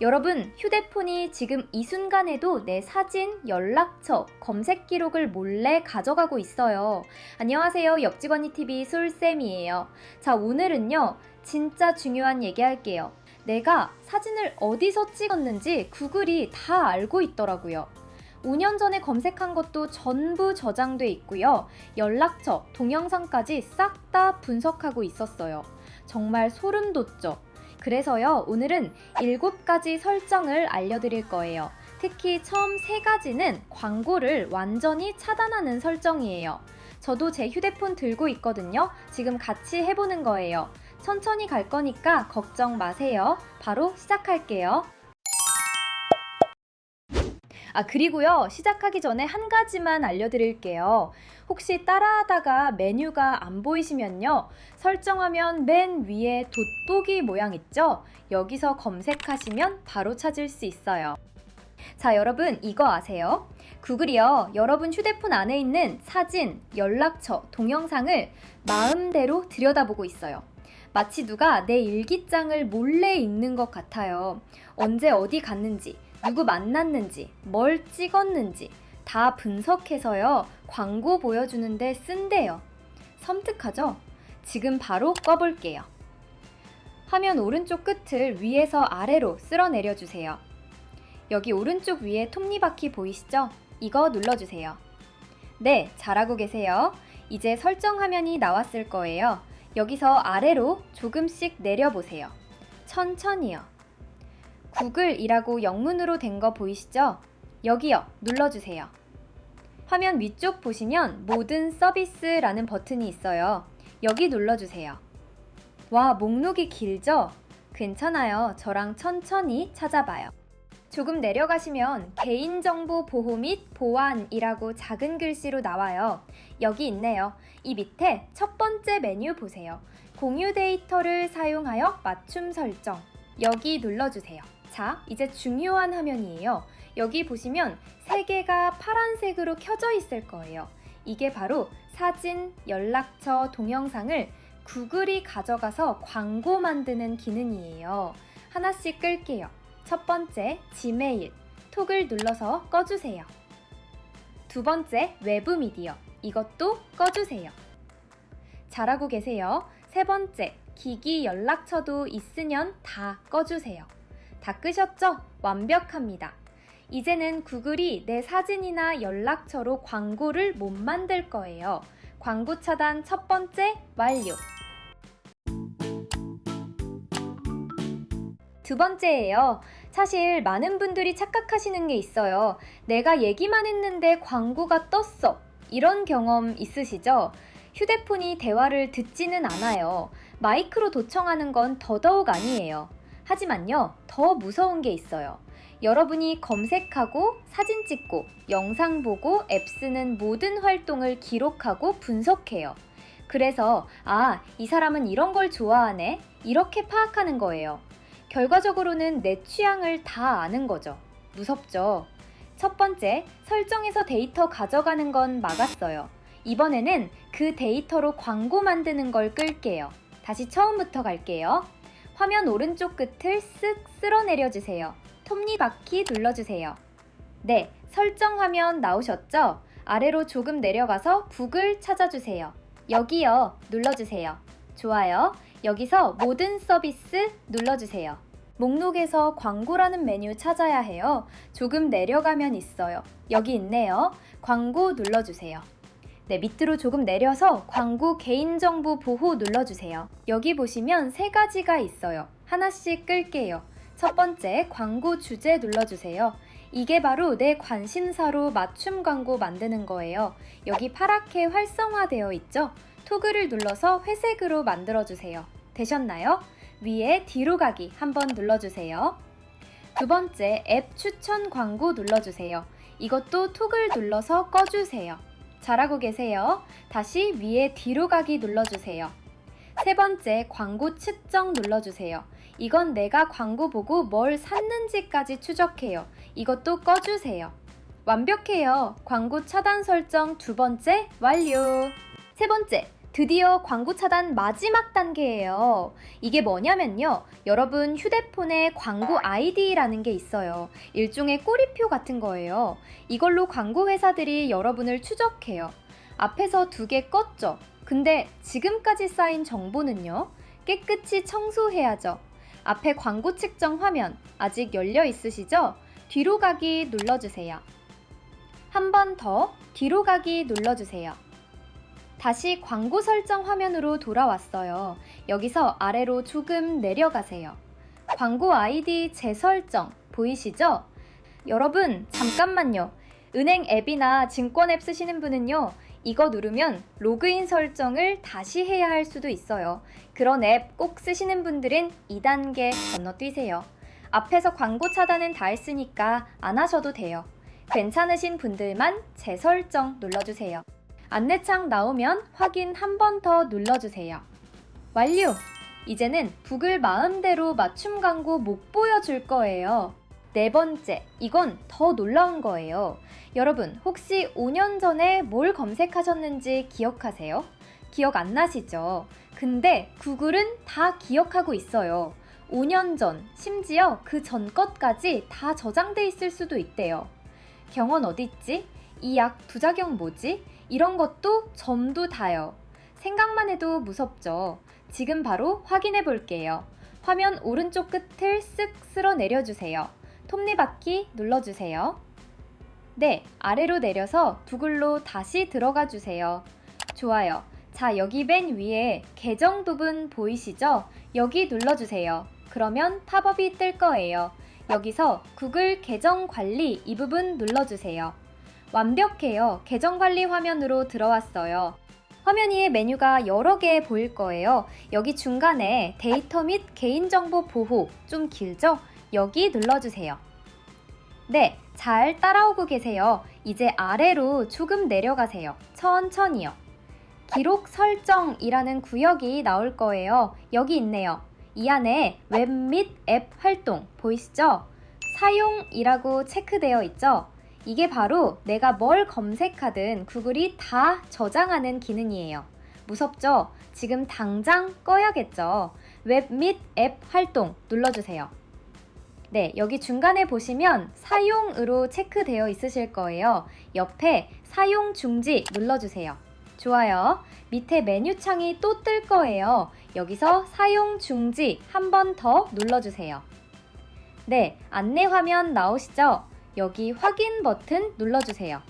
여러분, 휴대폰이 지금 이 순간에도 내 사진, 연락처, 검색 기록을 몰래 가져가고 있어요. 안녕하세요. 옆집 언니 TV 솔쌤이에요. 자, 오늘은요. 진짜 중요한 얘기 할게요. 내가 사진을 어디서 찍었는지 구글이 다 알고 있더라고요. 5년 전에 검색한 것도 전부 저장돼 있고요. 연락처, 동영상까지 싹 다 분석하고 있었어요. 정말 소름 돋죠? 그래서요, 오늘은 7가지 설정을 알려드릴 거예요. 특히 처음 3가지는 광고를 완전히 차단하는 설정이에요. 저도 제 휴대폰 들고 있거든요. 지금 같이 해보는 거예요. 천천히 갈 거니까 걱정 마세요. 바로 시작할게요. 아, 그리고요, 시작하기 전에 한 가지만 알려드릴게요. 혹시 따라하다가 메뉴가 안 보이시면요, 설정하면 맨 위에 돋보기 모양 있죠? 여기서 검색하시면 바로 찾을 수 있어요. 자, 여러분, 이거 아세요? 구글이요, 여러분 휴대폰 안에 있는 사진, 연락처, 동영상을 마음대로 들여다보고 있어요. 마치 누가 내 일기장을 몰래 읽는 것 같아요. 언제 어디 갔는지, 누구 만났는지, 뭘 찍었는지 다 분석해서요. 광고 보여주는데 쓴대요. 섬뜩하죠? 지금 바로 꺼볼게요. 화면 오른쪽 끝을 위에서 아래로 쓸어 내려 주세요. 여기 오른쪽 위에 톱니바퀴 보이시죠? 이거 눌러주세요. 네, 잘하고 계세요. 이제 설정 화면이 나왔을 거예요. 여기서 아래로 조금씩 내려보세요. 천천히요. 구글이라고 영문으로 된 거 보이시죠? 여기요. 눌러주세요. 화면 위쪽 보시면 모든 서비스라는 버튼이 있어요. 여기 눌러주세요. 와, 목록이 길죠? 괜찮아요. 저랑 천천히 찾아봐요. 조금 내려가시면 개인정보 보호 및 보안이라고 작은 글씨로 나와요. 여기 있네요. 이 밑에 첫 번째 메뉴 보세요. 공유 데이터를 사용하여 맞춤 설정. 여기 눌러주세요. 자, 이제 중요한 화면이에요. 여기 보시면 세 개가 파란색으로 켜져 있을 거예요. 이게 바로 사진, 연락처, 동영상을 구글이 가져가서 광고 만드는 기능이에요. 하나씩 끌게요. 첫 번째, 지메일. 톡을 눌러서 꺼주세요. 두 번째, 외부 미디어. 이것도 꺼주세요. 잘하고 계세요. 세 번째, 기기 연락처도 있으면 다 꺼주세요. 다 끄셨죠? 완벽합니다. 이제는 구글이 내 사진이나 연락처로 광고를 못 만들 거예요. 광고 차단 첫 번째 완료. 두 번째예요. 사실 많은 분들이 착각하시는 게 있어요. 내가 얘기만 했는데 광고가 떴어. 이런 경험 있으시죠? 휴대폰이 대화를 듣지는 않아요. 마이크로 도청하는 건 더더욱 아니에요. 하지만요, 더 무서운 게 있어요. 여러분이 검색하고 사진 찍고 영상 보고 앱 쓰는 모든 활동을 기록하고 분석해요. 그래서, 아, 이 사람은 이런 걸 좋아하네? 이렇게 파악하는 거예요. 결과적으로는 내 취향을 다 아는 거죠. 무섭죠? 첫 번째, 설정에서 데이터 가져가는 건 막았어요. 이번에는 그 데이터로 광고 만드는 걸 끌게요. 다시 처음부터 갈게요. 화면 오른쪽 끝을 쓱 쓸어 내려주세요. 톱니바퀴 눌러주세요. 네, 설정 화면 나오셨죠? 아래로 조금 내려가서 북을 찾아주세요. 여기요. 눌러주세요. 좋아요. 여기서 모든 서비스 눌러주세요. 목록에서 광고라는 메뉴 찾아야 해요. 조금 내려가면 있어요. 여기 있네요. 광고 눌러주세요. 네, 밑으로 조금 내려서 광고 개인정보 보호 눌러주세요. 여기 보시면 세 가지가 있어요. 하나씩 끌게요. 첫 번째, 광고 주제 눌러주세요. 이게 바로 내 관심사로 맞춤 광고 만드는 거예요. 여기 파랗게 활성화되어 있죠? 토글을 눌러서 회색으로 만들어주세요. 되셨나요? 위에 뒤로 가기 한번 눌러주세요. 두 번째, 앱 추천 광고 눌러주세요. 이것도 톡을 눌러서 꺼주세요. 잘하고 계세요. 다시 위에 뒤로 가기 눌러주세요. 세 번째, 광고 측정 눌러주세요. 이건 내가 광고 보고 뭘 샀는지까지 추적해요. 이것도 꺼주세요. 완벽해요. 광고 차단 설정 두 번째 완료. 세 번째, 드디어 광고 차단 마지막 단계예요. 이게 뭐냐면요. 여러분 휴대폰에 광고 아이디라는 게 있어요. 일종의 꼬리표 같은 거예요. 이걸로 광고 회사들이 여러분을 추적해요. 앞에서 두 개 껐죠. 근데 지금까지 쌓인 정보는요. 깨끗이 청소해야죠. 앞에 광고 측정 화면 아직 열려 있으시죠? 뒤로 가기 눌러주세요. 한 번 더 뒤로 가기 눌러주세요. 다시 광고 설정 화면으로 돌아왔어요. 여기서 아래로 조금 내려가세요. 광고 아이디 재설정 보이시죠? 여러분, 잠깐만요. 은행 앱이나 증권 앱 쓰시는 분은요, 이거 누르면 로그인 설정을 다시 해야 할 수도 있어요. 그런 앱 꼭 쓰시는 분들은 2단계 건너뛰세요. 앞에서 광고 차단은 다 했으니까 안 하셔도 돼요. 괜찮으신 분들만 재설정 눌러주세요. 안내창 나오면 확인 한 번 더 눌러주세요. 완료! 이제는 북을 마음대로 맞춤 광고 못 보여줄 거예요. 네 번째, 이건 더 놀라운 거예요. 여러분, 혹시 5년 전에 뭘 검색하셨는지 기억하세요? 기억 안 나시죠? 근데 구글은 다 기억하고 있어요. 5년 전, 심지어 그 전 것까지 다 저장돼 있을 수도 있대요. 경원 어딨지? 이 약 부작용 뭐지? 이런 것도 점도 다요. 생각만 해도 무섭죠. 지금 바로 확인해 볼게요. 화면 오른쪽 끝을 쓱 쓸어 내려주세요. 톱니바퀴 눌러주세요. 네, 아래로 내려서 구글로 다시 들어가 주세요. 좋아요. 자, 여기 맨 위에 계정 부분 보이시죠? 여기 눌러주세요. 그러면 팝업이 뜰 거예요. 여기서 구글 계정 관리 이 부분 눌러주세요. 완벽해요. 계정 관리 화면으로 들어왔어요. 화면 위에 메뉴가 여러 개 보일 거예요. 여기 중간에 데이터 및 개인정보 보호 좀 길죠? 여기 눌러주세요. 네, 잘 따라오고 계세요. 이제 아래로 조금 내려가세요. 천천히요. 기록 설정이라는 구역이 나올 거예요. 여기 있네요. 이 안에 웹 및 앱 활동 보이시죠? 사용이라고 체크되어 있죠? 이게 바로 내가 뭘 검색하든 구글이 다 저장하는 기능이에요. 무섭죠? 지금 당장 꺼야겠죠? 웹 및 앱 활동 눌러주세요. 네, 여기 중간에 보시면 사용으로 체크되어 있으실 거예요. 옆에 사용 중지 눌러주세요. 좋아요. 밑에 메뉴 창이 또 뜰 거예요. 여기서 사용 중지 한 번 더 눌러주세요. 네, 안내 화면 나오시죠? 여기 확인 버튼 눌러주세요.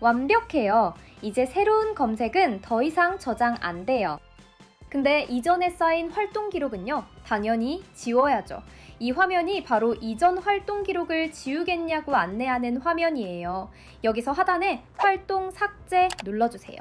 완벽해요. 이제 새로운 검색은 더 이상 저장 안 돼요. 근데 이전에 쌓인 활동 기록은요, 당연히 지워야죠. 이 화면이 바로 이전 활동 기록을 지우겠냐고 안내하는 화면이에요. 여기서 하단에 활동 삭제 눌러주세요.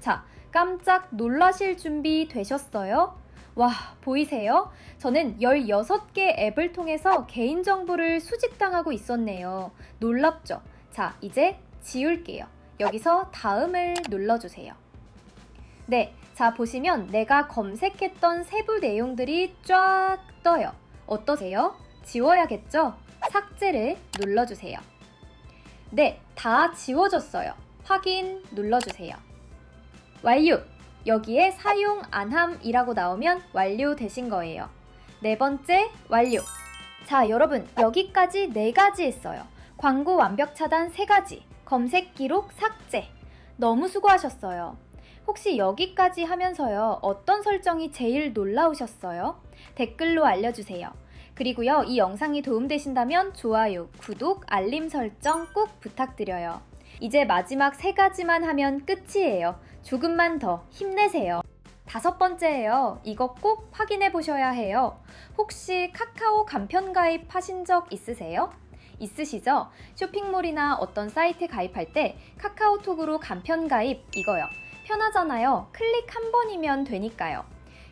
자, 깜짝 놀라실 준비 되셨어요? 와, 보이세요? 저는 16개 앱을 통해서 개인정보를 수집당하고 있었네요. 놀랍죠? 자, 이제 지울게요. 여기서 다음을 눌러주세요. 네, 자, 보시면 내가 검색했던 세부 내용들이 쫙 떠요. 어떠세요? 지워야겠죠? 삭제를 눌러주세요. 네, 다 지워졌어요. 확인 눌러주세요. 완료! 여기에 사용 안함이라고 나오면 완료되신 거예요. 네 번째, 완료! 자, 여러분, 여기까지 네 가지 했어요. 광고 완벽 차단 세 가지, 검색 기록 삭제. 너무 수고하셨어요. 혹시 여기까지 하면서요, 어떤 설정이 제일 놀라우셨어요? 댓글로 알려주세요. 그리고요, 이 영상이 도움되신다면 좋아요, 구독, 알림 설정 꼭 부탁드려요. 이제 마지막 세 가지만 하면 끝이에요. 조금만 더 힘내세요. 다섯 번째예요. 이거 꼭 확인해 보셔야 해요. 혹시 카카오 간편 가입 하신 적 있으세요? 있으시죠? 쇼핑몰이나 어떤 사이트 가입할 때 카카오톡으로 간편 가입 이거요. 편하잖아요. 클릭 한 번이면 되니까요.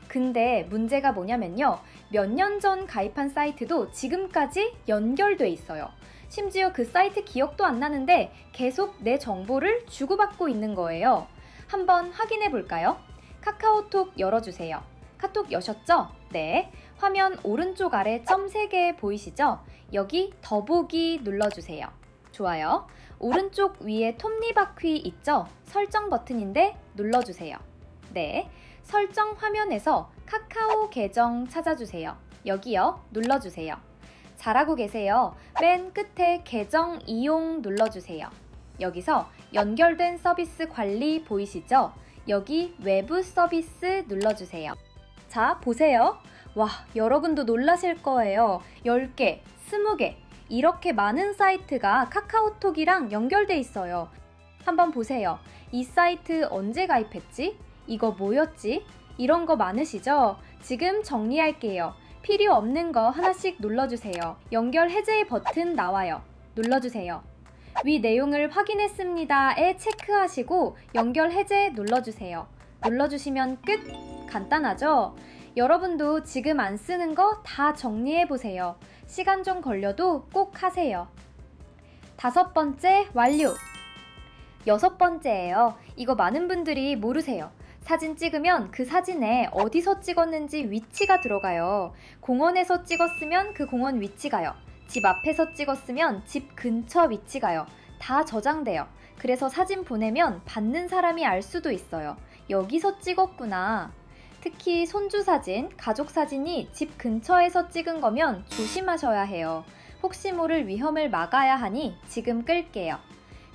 근데 문제가 뭐냐면요. 몇 년 전 가입한 사이트도 지금까지 연결돼 있어요. 심지어 그 사이트 기억도 안 나는데 계속 내 정보를 주고받고 있는 거예요. 한번 확인해 볼까요? 카카오톡 열어주세요. 카톡 여셨죠? 네. 화면 오른쪽 아래 점 3개 보이시죠? 여기 더보기 눌러주세요. 좋아요. 오른쪽 위에 톱니바퀴 있죠? 설정 버튼인데 눌러주세요. 네. 설정 화면에서 카카오 계정 찾아주세요. 여기요. 눌러주세요. 잘하고 계세요. 맨 끝에 계정 이용 눌러주세요. 여기서 연결된 서비스 관리 보이시죠? 여기 외부 서비스 눌러주세요. 자, 보세요. 와, 여러분도 놀라실 거예요. 10개, 20개, 이렇게 많은 사이트가 카카오톡이랑 연결돼 있어요. 한번 보세요. 이 사이트 언제 가입했지? 이거 뭐였지? 이런 거 많으시죠? 지금 정리할게요. 필요 없는 거 하나씩 눌러주세요. 연결 해제 버튼 나와요. 눌러주세요. 위 내용을 확인했습니다에 체크하시고 연결 해제 눌러주세요. 눌러주시면 끝! 간단하죠? 여러분도 지금 안 쓰는 거 다 정리해 보세요. 시간 좀 걸려도 꼭 하세요. 다섯 번째 완료! 여섯 번째예요. 이거 많은 분들이 모르세요. 사진 찍으면 그 사진에 어디서 찍었는지 위치가 들어가요. 공원에서 찍었으면 그 공원 위치가요. 집 앞에서 찍었으면 집 근처 위치가요. 다 저장돼요. 그래서 사진 보내면 받는 사람이 알 수도 있어요. 여기서 찍었구나. 특히 손주 사진, 가족 사진이 집 근처에서 찍은 거면 조심하셔야 해요. 혹시 모를 위험을 막아야 하니 지금 끌게요.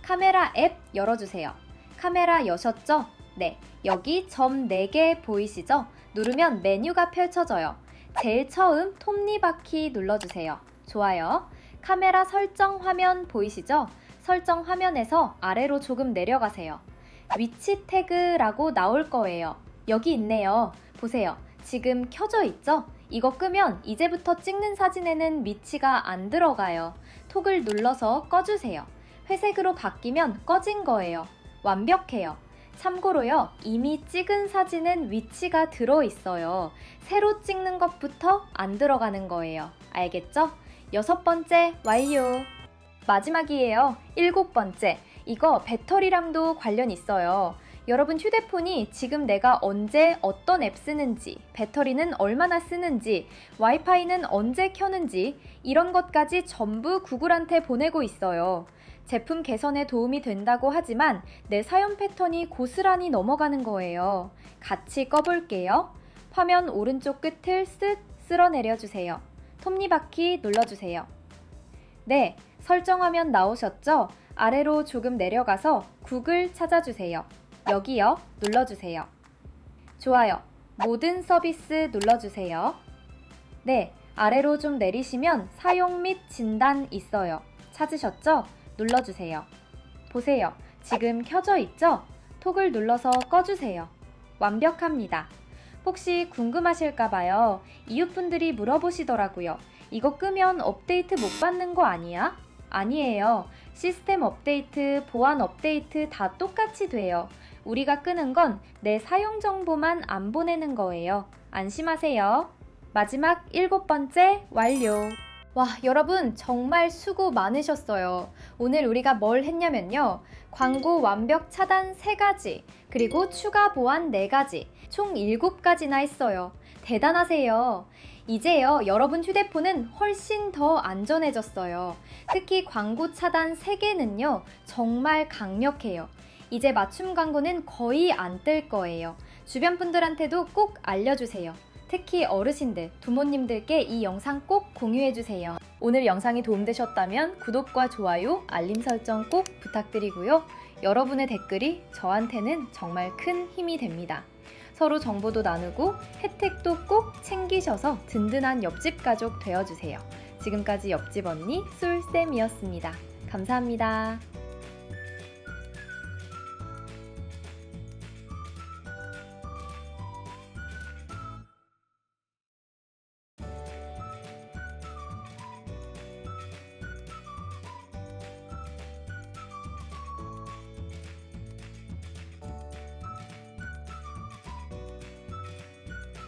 카메라 앱 열어주세요. 카메라 여셨죠? 네. 여기 점 4개 보이시죠? 누르면 메뉴가 펼쳐져요. 제일 처음 톱니바퀴 눌러주세요. 좋아요. 카메라 설정 화면 보이시죠? 설정 화면에서 아래로 조금 내려가세요. 위치 태그라고 나올 거예요. 여기 있네요. 보세요. 지금 켜져 있죠? 이거 끄면 이제부터 찍는 사진에는 위치가 안 들어가요. 톡을 눌러서 꺼주세요. 회색으로 바뀌면 꺼진 거예요. 완벽해요. 참고로요, 이미 찍은 사진은 위치가 들어 있어요. 새로 찍는 것부터 안 들어가는 거예요. 알겠죠? 여섯 번째, 완료. 마지막이에요. 일곱 번째. 이거 배터리랑도 관련 있어요. 여러분 휴대폰이 지금 내가 언제 어떤 앱 쓰는지, 배터리는 얼마나 쓰는지, 와이파이는 언제 켜는지, 이런 것까지 전부 구글한테 보내고 있어요. 제품 개선에 도움이 된다고 하지만 내 사용 패턴이 고스란히 넘어가는 거예요. 같이 꺼볼게요. 화면 오른쪽 끝을 쓱 쓸어 내려 주세요. 톱니바퀴 눌러주세요. 네, 설정 화면 나오셨죠? 아래로 조금 내려가서 구글 찾아주세요. 여기요. 눌러주세요. 좋아요. 모든 서비스 눌러주세요. 네, 아래로 좀 내리시면 사용 및 진단 있어요. 찾으셨죠? 눌러주세요. 보세요. 지금 켜져 있죠? 톡을 눌러서 꺼주세요. 완벽합니다. 혹시 궁금하실까봐요. 이웃분들이 물어보시더라고요. 이거 끄면 업데이트 못 받는 거 아니야? 아니에요. 시스템 업데이트, 보안 업데이트 다 똑같이 돼요. 우리가 끄는 건 내 사용 정보만 안 보내는 거예요. 안심하세요. 마지막 일곱 번째 완료. 와, 여러분 정말 수고 많으셨어요. 오늘 우리가 뭘 했냐면요. 광고 완벽 차단 3가지, 그리고 추가 보안 4가지, 총 7가지나 했어요. 대단하세요. 이제요, 여러분 휴대폰은 훨씬 더 안전해졌어요. 특히 광고 차단 3개는요, 정말 강력해요. 이제 맞춤 광고는 거의 안 뜰 거예요. 주변 분들한테도 꼭 알려주세요. 특히 어르신들, 부모님들께 이 영상 꼭 공유해주세요. 오늘 영상이 도움되셨다면 구독과 좋아요, 알림 설정 꼭 부탁드리고요. 여러분의 댓글이 저한테는 정말 큰 힘이 됩니다. 서로 정보도 나누고 혜택도 꼭 챙기셔서 든든한 옆집 가족 되어주세요. 지금까지 옆집 언니 쏠쌤이었습니다. 감사합니다.